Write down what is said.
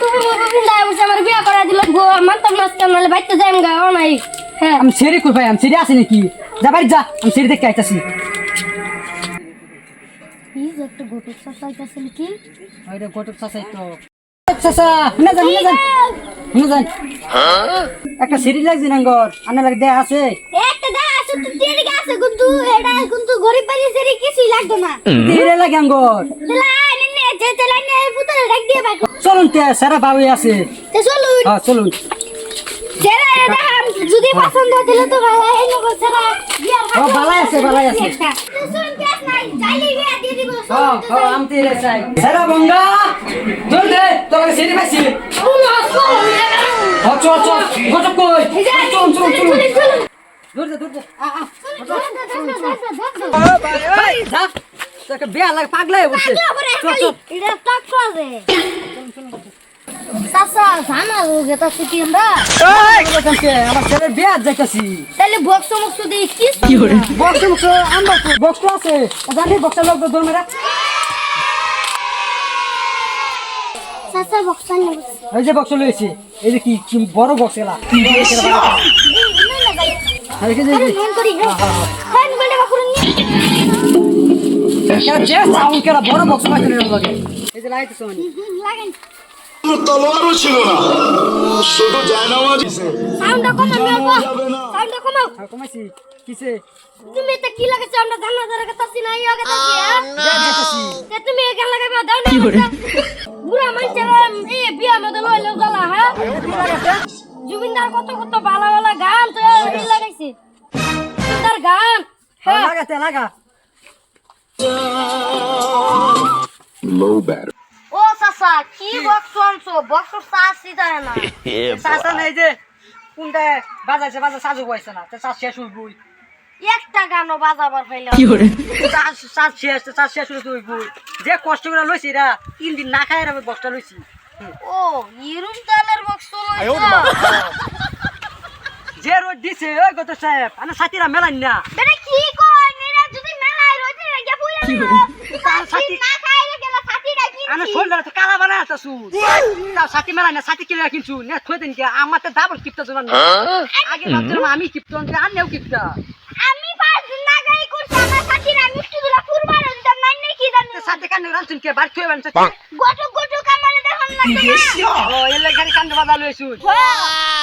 টুপি মুপি বসে আমার বিয়া করা দিল। গো মানতাম না আজকে নাহলে বাইতে যাইম গা ও নাই। হ্যাঁ। আমি সেরি কই ভাই আমি সেরি আছে নাকি? যা বাড়ি যা আমি সেরি দেখে আইতাছি। প্লিজ একটা গোটে সাইকাছিল কি? আরে গোটক চাচাই তো। চাচা না যান না যান না যান। একটা সেরি লাগছে আনা লাগে দেয়া আছে। একটা দা আছে তো দিয়ে আছে কিন্তু এটা কিন্তু গরিব বাড়ি সেরি কিছুই লাগতো না। লাগে পুতলে ডাক দিয়ে চলুন তে সারা আছে। তে চলুন। হ্যাঁ চলুন। সেরা এটা যদি পছন্দ হতিল তো ভাই এই নগো সেরা বিয়ার ও, ভালাই আছে, ভালাই আছে। শুন কেস নাই। যাইলে বিয়া দিয়ে দিব হ্যাঁ হ্যাঁ আমি তেরে চাই। সারা বঙ্গা চল দে তোর সেরি পাইছি চল চল কই? চল চল চল দূর দে দূর দে। আ আ এই যা তোকে বিয়া লাগে পাগলা হয়ে বসে চল চল চাচা জানা লোকে তা শিখি আমরা ওখানকে আমার ছেলের বিয়া যাইতাছি তাহলে বক্স মক্স দিয়ে কি বক্স বক্স আনবা বক্স আছে জানি বক্স লোক দূর মেরা চাচা বক্স আনি এই যে বক্স লইছি এই যে কি কি বড় বক্স এলা কি মন হ্যাঁ বড় যে তলোয়ারও ছিল না। শুধু জায়নামাজ। সাউন্ডটা কমাও সাউন্ডটা কমাও। কমাইছি। কিসে? তুমি এটা কি লাগাচ্ছ আমরা ধরে তে তুমি লাগাইবা দাও না বুড়া মানুষ এই বিয়া মধ্যে লইলো গলা হ্যাঁ? জুবিনদার কত কত ভালো ভালো গান তো লাগাইছে। তার গান হ্যাঁ? লাগাতে লাগা low battery. ও চাচা কি বক্স আনছো? বক্স চাষি দেয় না সাসা নাই যে কোনটা বাজাইছে বাজা সাজু বইছে না। তে সাজ শেষ হইবই। একটা গানও বাজাবার পাইলাম সাজ সাজ শেষ তে সাজ শেষ হইবই। যে কষ্ট করে লইছি রা তিন দিন না খায় আমি বক্সটা লইছি। ও ইরুম তালের বক্স যে রোদ দিছে ওই গত সাহেব আনা সাথীরা মেলান না বেটা কি কই নিরা যদি মেলায় রইতে রেগে বুইলা তার সাথী সাথী না খাইলে গেলা সাথী ডাকি আনা শোল্ডার তো কালা বানা আছু তার সাথী মেলান না সাথী কিনে কিনছু নে থই দেন কি আমার তো ডাবল কিপটা জমান আগে ভাবছিলাম আমি কিপটা আনতে আনলেও কিপটা আমি পাঁচ দিন না গাই করছি আমার সাথীরা মিষ্টি গুলা কুরবানো দিতাম নাই নাই কি জানো। সাথে কানে রানছুন কে বার থই বানছ গটু গটু কামালে দেখান না। ও এলে গাড়ি কান্দে বাজা লইছু হ্যাঁ